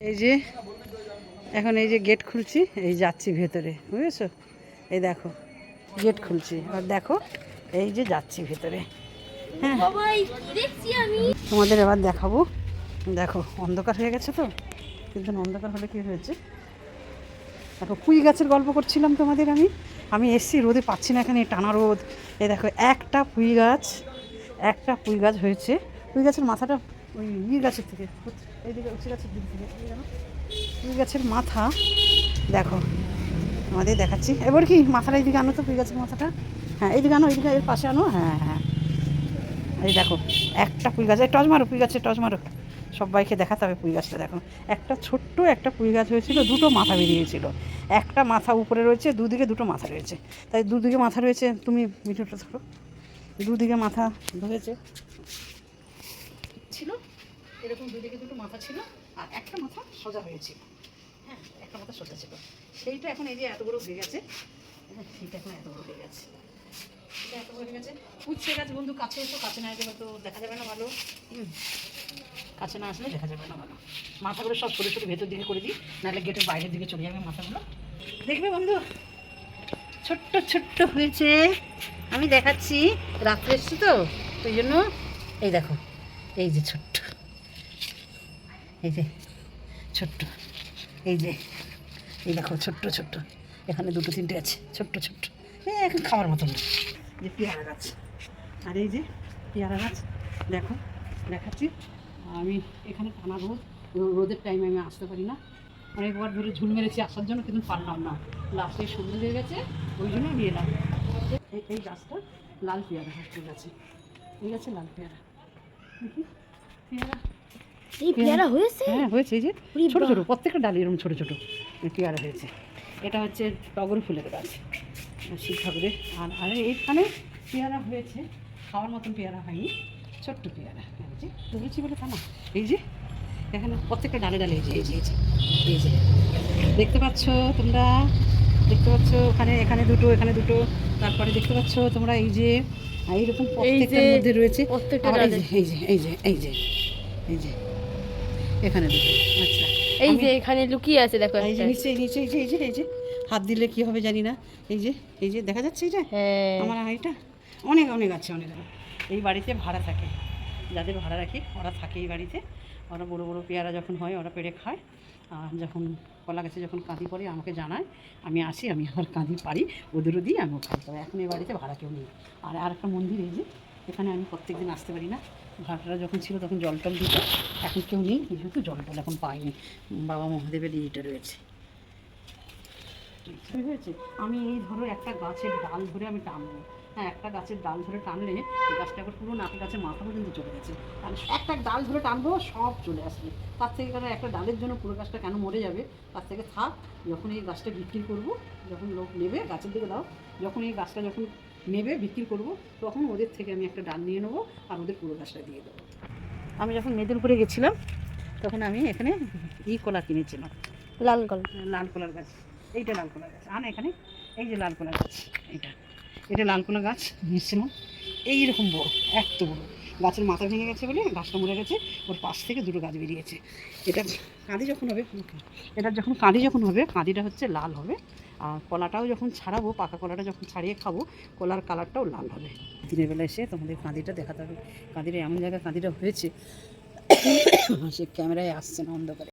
এই যে এখন এই যে গেট খুলছি এই যাচ্ছি ভেতরে বুঝেছ? এই দেখো গেট খুলছি আর দেখো এই যে যাচ্ছি ভেতরে হ্যাঁ। তোমাদের এবার দেখাবো। দেখো অন্ধকার হয়ে গেছে তো কিন্তু অন্ধকার হলে কী হয়েছে? দেখো পুঁই গাছের গল্প করছিলাম তোমাদের আমি। আমি এসছি রোদে পাচ্ছি না এখানে টানা রোদ। এই দেখো একটা পুঁই গাছ একটা পুঁই গাছ হয়েছে। পুঁই গাছের মাথাটা ওই ই গাছের থেকে এইদিকে উঁচু গাছের দিক থেকে পুঁই গাছের মাথা, দেখো আমাদের দেখাচ্ছি। এবার কি, মাথাটা এইদিকে আনো তো পুঁই গাছের মাথাটা। হ্যাঁ এইদিকে আনো, এইদিকে এর পাশে আনো হ্যাঁ হ্যাঁ। এই দেখো, একটা পুঁই গাছ টজ মারো, পুঁই গাছে টজ মারো। সবাইকে দেখাতে হবে পুঁই গাছটা, দেখো। একটা ছোট্ট একটা পুঁই গাছ হয়েছিল, দুটো মাথা বেরিয়েছিল। একটা মাথা উপরে রয়েছে, দুদিকে দুটো মাথা রয়েছে। তাই দুদিকে মাথা রয়েছে, তুমি মিঠুটা ধরো। দুদিকে মাথা ধরেছে। ছিল। এরকম দুদিকে দুটো মাথা ছিল আর একটা মাথা সোজা হয়েছিল। হ্যাঁ একটা মাথা সোজা ছিল। সেইটা এখন এই যে এত বড় হয়ে গেছে। হ্যাঁ, সেইটা এখন এত বড় হয়ে গেছে। এটা এত বড় হয়ে গেছে। উচ্ছে গাছ বন্ধু কাছে এসো কাছে না গেলে তো দেখা যাবে না ভালো। কাছে না আসলে দেখা যাবে না ভালো। মাথাগুলো সব সরে সরে ভেতর দিকে করে দিই নাহলে গেটের বাইরের দিকে চলে যাবে মাথাগুলো। দেখবে বন্ধু ছোট্ট ছোট্ট হয়েছে। আমি দেখাচ্ছি রাত্রে এসছি তো ওই জন্য এই দেখো। এই যে ছোট্ট। এই যে ছোট্ট। এই যে, এই দেখো ছোট্ট ছোট্ট। এখানে দুটো, তিনটে আছে। ছোট্ট ছোট্ট। এই এখন খাওয়ার মতন না। যে পেয়ারা গাছ। আর এই যে পেয়ারা গাছ, দেখো, দেখাচ্ছি। আমি এখানে টানা রোদ। রোদের টাইমে আমি আসতে পারি না। অনেকবার ধরে ঝুল মেরেছি আসার জন্য, কিন্তু পারলাম না। লাস্টে সন্ধে হয়ে গেছে, ওই জন্য আমি এলাম। এই- গাছটা লাল পেয়ারা গাছ, ঠিক আছে। এই গাছে লাল পেয়ারা। এই পেয়ারা হয়েছে? হ্যাঁ হয়েছে এই যে ছোটো ছোটো প্রত্যেকটা ডালি এরকম ছোটো ছোটো পেয়ারা হয়েছে। এটা হচ্ছে টগর ফুলের গাছ শিব ঠাকুরের। আর আর এইখানে পেয়ারা হয়েছে খাওয়ার মতন পেয়ারা হয়নি ছোট্ট পেয়ারা এই যে ধরেছি বলে তা না। এই যে এখানে প্রত্যেকটা ডালে ডালে এই যে এই যে। দেখতে পাচ্ছ তোমরা? দেখতে পাচ্ছ ওখানে এখানে দুটো এখানে দুটো তারপরে দেখতে পাচ্ছ তোমরা এই যে এইরকম প্রত্যেকটার মধ্যে রয়েছে এই যে এই যে এই যে এই যে এই যে এখানে দুটো আচ্ছা এই যে এখানে লুকিয়ে আছে দেখো এই যে নিচে নিচে এই যে এই যে এই যে হাত দিলে কি হবে জানি না এই যে এই যে দেখা যাচ্ছে এই যে হ্যাঁ আমার হাইটা অনেক অনেক আছে অনেক অনেক। এই বাড়িতে ভাড়া থাকে যাদের ভাড়া রাখি ওরা থাকে এই বাড়িতে ওরা বড় বড় পেয়ারা যখন হয় ওরা পেড়ে খায়। আর যখন কলা গাছে যখন কাঁদি পড়ে আমাকে জানায় আমি আসি আমি আবার কাঁদি পারি ওদেরও দিই আমিও খাই। তবে এখন এই বাড়িতে ভাড়া কেউ নেই। আর আর একটা মন্দির এই যে এখানে আমি প্রত্যেক দিন আসতে পারি না। ভাড়াটা যখন ছিল তখন জল টল দিত। এখন কেউ নেই যেহেতু জল টল এখন পাইনি। বাবা মহাদেবের ইয়েটা রয়েছে ঠিক হয়েছে? আমি এই ধরো একটা গাছের ডাল ধরে আমি টানবো। হ্যাঁ একটা গাছের ডাল ধরে টানলে এই গাছটা একবার পুরো নাকি গাছের মাথা পর্যন্ত চলে গেছে। তাহলে একটা ডাল ধরে টানবো সব চলে আসবে। তার থেকে কারণ একটা ডালের জন্য পুরো গাছটা কেন মরে যাবে? তার থেকে থাক যখন এই গাছটা বিক্রি করব যখন লোক নেবে গাছের দিকে দাও যখন এই গাছটা যখন নেবে বিক্রি করব তখন ওদের থেকে আমি একটা ডাল নিয়ে নেব আর ওদের পুরো গাছটা দিয়ে দেবো। আমি যখন মেদিনীপুরে গেছিলাম তখন আমি এখানে ই কলা কিনেছিলাম। লাল কল। লাল কলার গাছ এইটা লাল কলার গাছ। আন এখানে এই যে লাল কলার গাছ এইটা। এটা লাল কলা গাছ নিয়েছিলাম এইরকম বড়, এত বড়। গাছের মাথা ভেঙে গেছে বলে গাছটা মরে গেছে, ওর পাশ থেকে দুটো গাছ বেরিয়েছে। এটা কাঁদি যখন হবে, এটা যখন কাঁদি যখন হবে কাঁদিটা হচ্ছে লাল হবে। আর কলাটাও যখন ছাড়াবো, পাকা কলাটা যখন ছাড়িয়ে খাব, কলার কালারটাও লাল হবে। দিনের বেলা এসে তোমাদের কাঁদিটা দেখাতে হবে। কাঁদিটা এমন জায়গায় কাঁদিটা হয়েছে, সে ক্যামেরায় আসছে না অন্ধকারে।